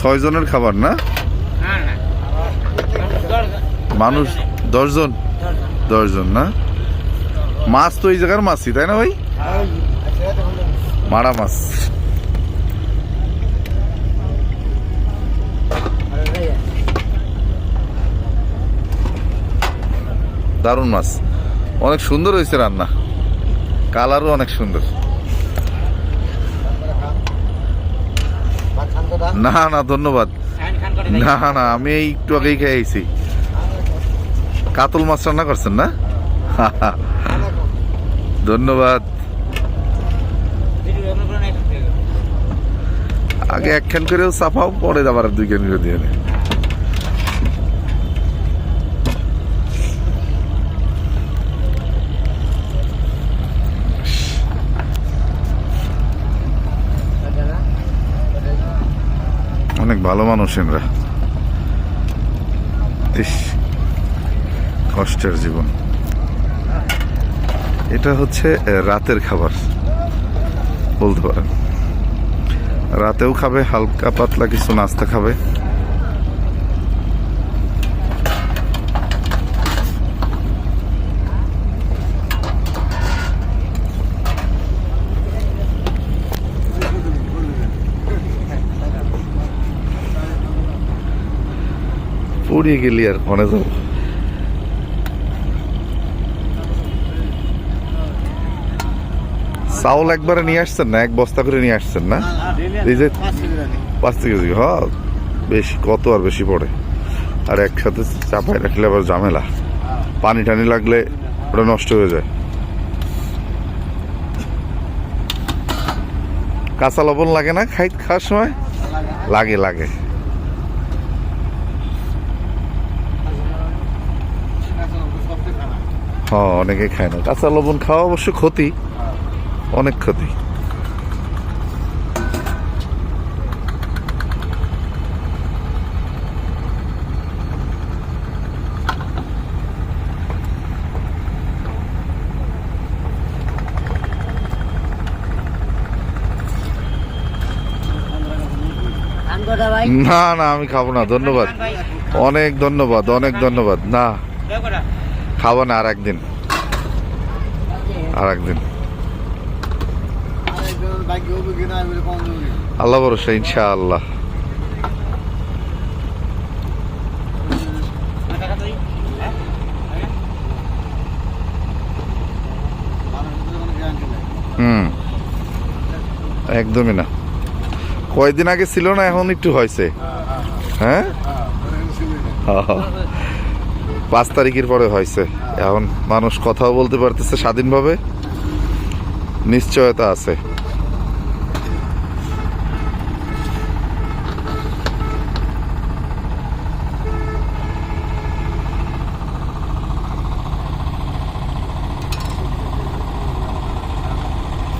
ছয় জনের খাবার, না? মানুষ দশজন? দশজন, না? মাছ তো এই জায়গার মাছই, তাই না ভাই? মারা মাছ। দারুণ মাছ। অনেক সুন্দর হয়েছে রান্না। কালারও অনেক সুন্দর। না না ধন্যবাদ। না না আমি একটু আগেই আইছি। কাতল মাছ রান্না করছেন না? ধন্যবাদ। আগে একখান করেও চাপাও পরে আবার দুই খান করে দিয়ে ভালো মানুষ এনরা কষ্টের জীবন। এটা হচ্ছে রাতের খাবার। বলতে পারেন। রাতেও খাবে, হালকা পাতলা কিছু নাস্তা খাবে। পুড়িয়ে গেলি আর ফোনে যাব চাউল একবারে নিয়ে আসছেন না? এক বস্তা করে নিয়ে আসছেন না? এই যে পাঁচ কেজি হ, বেশি, কত আর বেশি পড়ে? আর একসাথে চাপায় রাখলে আবার ঝামেলা। পানি টানি লাগলে ওটা নষ্ট হয়ে যায়। কাঁচা লবণ লাগে না? খাই, খাওয়ার সময়? লাগে লাগে। হ্যাঁ অনেকে খায় না। কাঁচা লবণ খাওয়া অবশ্য ক্ষতি অনেক ক্ষতি। না না আমি খাব না ধন্যবাদ। অনেক ধন্যবাদ অনেক ধন্যবাদ। না। খাব না আর একদিন আর একদিন আল্লাহ ভরসা ইনশাআল্লাহ হ্যাঁ হুম একদমই না কয়দিন আগে ছিল না এখন একটু হয়েছে হ্যাঁ পাঁচ তারিখের পরে হয়েছে। এখন মানুষ কথাও বলতে পারতেছে স্বাধীনভাবে। নিশ্চয়তা আছে।